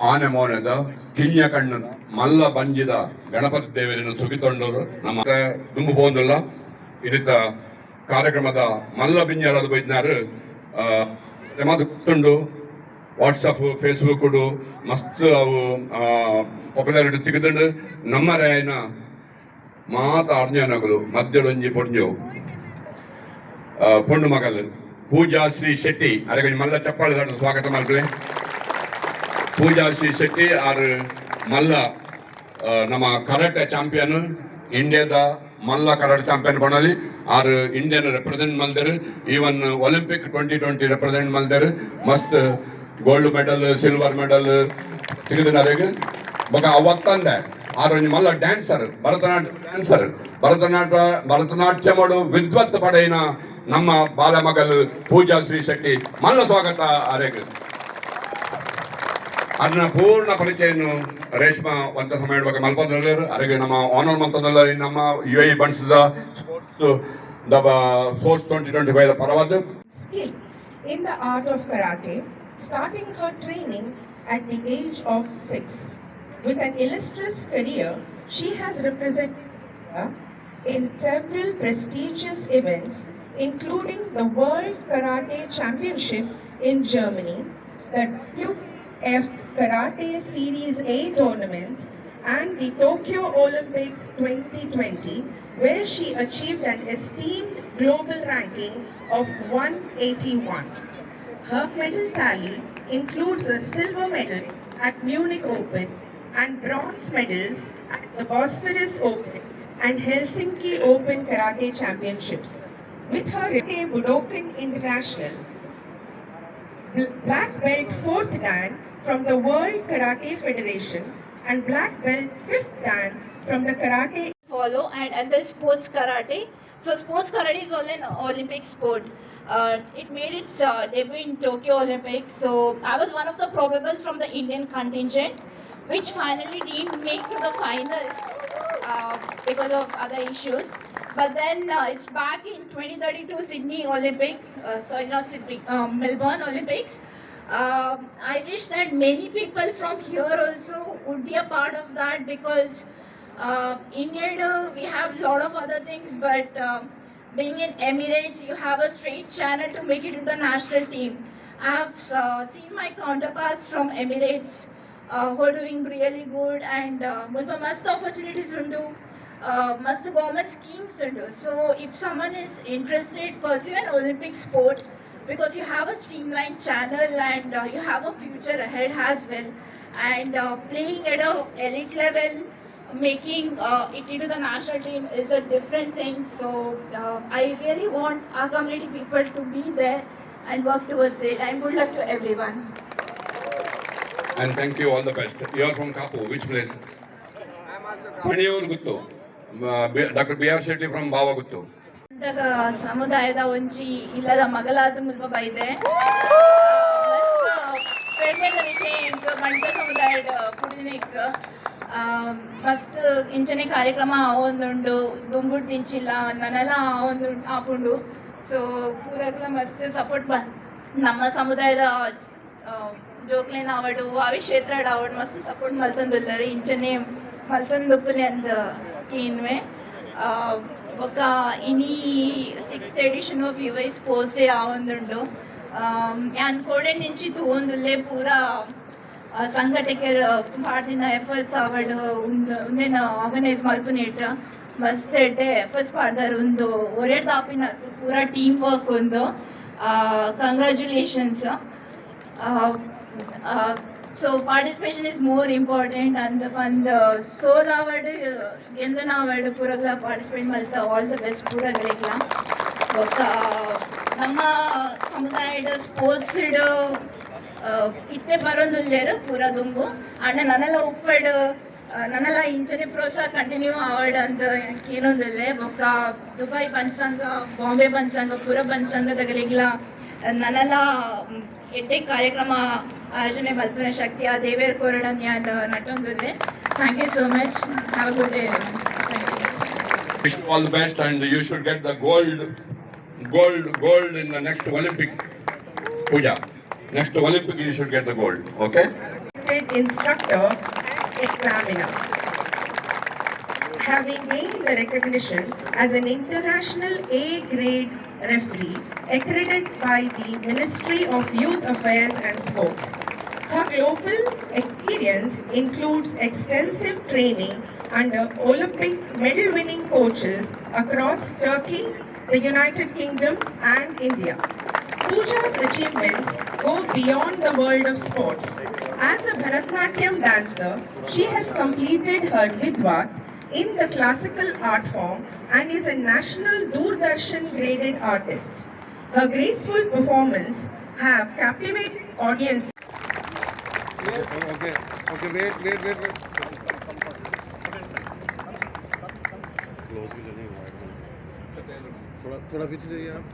ಆನೆ ಮೌನದ ತಿಂಜ ಕಣ್ಣು ಮಲ್ಲ ಬಂಜಿದ ಗಣಪತಿ ದೇವರನ್ನು ಸುಗಿತೊಂಡರು. ನಮ್ಮ ದುಂಬು ಪೋಂದುಲ್ಲ ಇದಿತ್ತ ಕಾರ್ಯಕ್ರಮದ ಮಲ್ಲ ಬಿಂಜಾರದ ಬೈದ್ನಾರು ಮಾತು ಕುತ್ತುಂಡು ವಾಟ್ಸಪ್ ಫೇಸ್ಬುಕ್ ಮಸ್ತ್ ಅವು ಪಾಪ್ಯುಲಾರಿಟಿ ಸಿಗದಂಡು ನಮ್ಮ ರಾಯನ ಮಾತ ಅರ್ಜನಗಳು ಮಧ್ಯಡೊಂಜಿ ಪೊಂಜು ಪೊಂಡು ಮಗಲ್ ಪೂಜಾ ಶ್ರೀ ಶೆಟ್ಟಿ ಅರೆ ಮಲ್ಲ ಚಪ್ಪಾಳೆ ಸ್ವಾಗತ ಮಾಡ್ಕೊಳ್ಳಿ ಪೂಜಾ ಶ್ರೀ ಶೆಟ್ಟಿ ಆರ್ ಮಲ್ಲ ನಮ್ಮ ಕರಾಟೆ ಚಾಂಪಿಯನ್, ಇಂಡಿಯಾದ ಮಲ್ಲ ಕರಾಟೆ ಚಾಂಪಿಯನ್ ಬಣಲಿ, ಆರ್ Indian represent ಮಲ್ದರು even Olympic twenty twenty represent ಮಲ್ದರು, ಮಸ್ತ್ ಗೋಲ್ಡ್ ಮೆಡಲ್ ಸಿಲ್ವರ್ ಮೆಡಲ್ ಸಿಗದಿನಾರಿಗೆ ಬೊಕ ಅವತ್ತಂದೆ, ಆರ್ ಒಂಜಿ ಮಲ್ಲ ಡ್ಯಾನ್ಸರ್ ಭರತನಾಟ್ಯ ಡ್ಯಾನ್ಸರ್ ಭರತನಾಟ್ಯ ಭರತನಾಟ್ಯ ಮಾಡು ವಿದ್ವತ್ ಪಡೆಯಿನ ನಮ್ಮ ಬಾಲಮಗಲ್ ಪೂಜಾ ಶ್ರೀ ಶೆಟ್ಟಿ ಮಲ್ಲ ಸ್ವಾಗತ ಆರೆಗ್ ಅದನ್ನ ಪೂರ್ಣ ಪರಿಚಯನ್ನು ರೇಷ್ಮಾ ಒಂತ ಸಮಯ ಬಗ್ಗೆ ಮಲ್ಪಂದ್ರಲ್ಲರು ಅರೆಗೆ ನಮ್ಮ ಆನರ್ ಮಂತಂದಲ್ಲ ನಮ್ಮ ಯು ಐ ಬಣ್ಸದ sports the sports twenty twenty five ಪರವಾದ at the age of six. With an illustrious career, she has represented in several prestigious events, including the World Karate Championship in Germany, the WF Karate Series A tournaments, and the Tokyo Olympics 2020, where she achieved an esteemed global ranking of 181. Her medal tally includes a silver medal at Munich Open and bronze medals at the Bosphorus Open and Helsinki Open Karate Championships. With her Rite Budokan International, Bl- black belt 4th dan from the World Karate Federation and black belt 5th dan from the Karate follow and, there's sports karate. So sports karate is all an Olympic sport. Uh, it made its uh, debut in Tokyo Olympics. So I was one of the probables from the Indian contingent, which finally didn't make to the finals uh, because of other issues. But then uh, it's back in 2032 Sydney Olympics. Uh, sorry, not Sydney, um, Melbourne Olympics. Um, I wish that many people from here also would be a part of that because uh, India, uh, we have a lot of other things, but um being in Emirates, you have a straight channel to make it to the national team. I have uh, seen my counterparts from Emirates uh, who are doing really good and uh, must opportunities undu. Uh, must government schemes. So if someone is interested, pursue an Olympic sport because you have a streamlined channel and uh, you have a future ahead as well. And uh, playing at a elite level, making uh, it into the national team is a different thing. So uh, I really want our community people to be there and work towards it. And good luck to everyone. And thank you all the best. You are from Kapu, which place? I'm also Kapu. Pune Dr. B.R. Shetty from Bava Guttu. ಅಂದಾಗ ಸಮುದಾಯದ ಒಂಜಿ ಇಲ್ಲದ ಮಗಲಾದ ಮುಲ್ಪ ಬೈದೆ ಪ್ರೇಮದ ವಿಷಯ ಮಂಡ್ಯ ಮಂಡ ಸಮುದಾಯದ ಕುಡಿನಿಕ್ ಮಸ್ತ್ ಇಂಚನೆ ಕಾರ್ಯಕ್ರಮ ಆವೊಂದುಂಡು ದುಂಬುಡ್ ತಿಂಚಿಲ್ಲ ನನಲ ಆವೊಂದು ಆಪುಂಡು ಸೊ ಪೂರಗ್ಲ ಮಸ್ತ್ ಸಪೋರ್ಟ್ ಬ, ನಮ್ಮ ಸಮುದಾಯದ ಜೋಕ್ಲೇನ ಆವಡು ಅವಿ ಕ್ಷೇತ್ರ ಆವಡು ಮಸ್ತ್ ಸಪೋರ್ಟ್ ಮಲ್ತಂದುಲ್ಲರಿ ಇಂಚನೆ ಮಲ್ತಂದುಪ್ಪಲಿ ಅಂದ ಕೀನ್ವೆ. ఒక ఇని sixth edition of యువైస్ post day ಆವೊಂದುಂಡು ಅನ್ಕೋಡೆ ನಿಂಚಿ ತೂವೊಂದುಲ್ಲೆ ಪೂರ ಸಂಘಟಕರ್ ಪಾಡ್ದಿನ ಎಫರ್ಟ್ಸ್ ಆವಡ್ ಉಂದು ಉಂದೇನ ಆರ್ಗನೈಸ್ ಮಲ್ಪುನೇಟ್ ಮಸ್ತ್ ಎಡ್ಡೆ ಎಫರ್ಟ್ಸ್ ಪಾಡ್ದಾರ ಒಂದು ಒರೆ ದಾಪಿನ ಪೂರ ಟೀಮ್ ವರ್ಕ್ ಒಂದು congratulations so participation is more important ಅಂದ ಒಂದು ಸೋಲ್ ಅವಾರ್ಡ್ ಗೆಂದನ ಅವಾರ್ಡ್ ಪೂರಗ್ಲ ಪಾರ್ಟಿಸಿಪೇಟ್ ಮಲ್ತ ಆಲ್ ದ ಬೆಸ್ಟ್ ಪೂರಗ್ಲಿಗ್ಲ ఒక ನಮ್ಮ ಸಮುದಾಯದ ಸ್ಪೋರ್ಟ್ಸ್ ಇತ್ತೆ ಬರೋದುಲ್ಲೇರು ಪೂರ ದುಂಬು ಅಣ್ಣ ನನ್ನೆಲ್ಲ ಉಪ್ಪಡ್ ನನ್ನೆಲ್ಲ ಇಂಚನೆ ಪ್ರೋತ್ಸಾಹ ಕಂಟಿನ್ಯೂ ಆವಡ್ ಅಂತ ಏನೊಂದಿಲ್ಲ ಬೊಕ್ಕ ದುಬೈ ಬನ್ಸಂಗ ಬಾಂಬೆ ಬನ್ಸಂಗ ಪೂರ ಬನ್ಸಂಗದಾಗಲಿಗ್ಲ ನನ್ನೆಲ್ಲ, ಎಡ್ಡೆ ಕಾರ್ಯಕ್ರಮ ಆಯೋಜನೆ ಮಲ್ಪನ ಶಕ್ತಿ ಆ ದೇವೇರ್ ಕೋರಡನ್ ಯಾದ ನಟೊಂದಿಲ್ಲ thank you so much have a good day Wish you all the best and you should get the gold, gold, gold in the next Olympic. Puja. Next Olympic you should get the gold. Okay? instructor examiner. Having gained the recognition as an international A grade referee accredited by the Ministry of Youth Affairs and Sports. Her global experience includes extensive training under Olympic medal winning coaches across Turkey, the United Kingdom, and India. Pooja's achievements go beyond the world of sports. As a Bharatnatyam dancer, she has completed her Vidvat in the classical art form and is a national Doordarshan graded artist. Her graceful performance have captivated audience Okay, okay, wait, wait, wait, wait. Close भी करनी है थोड़ा थोड़ा पीछे जाइए आप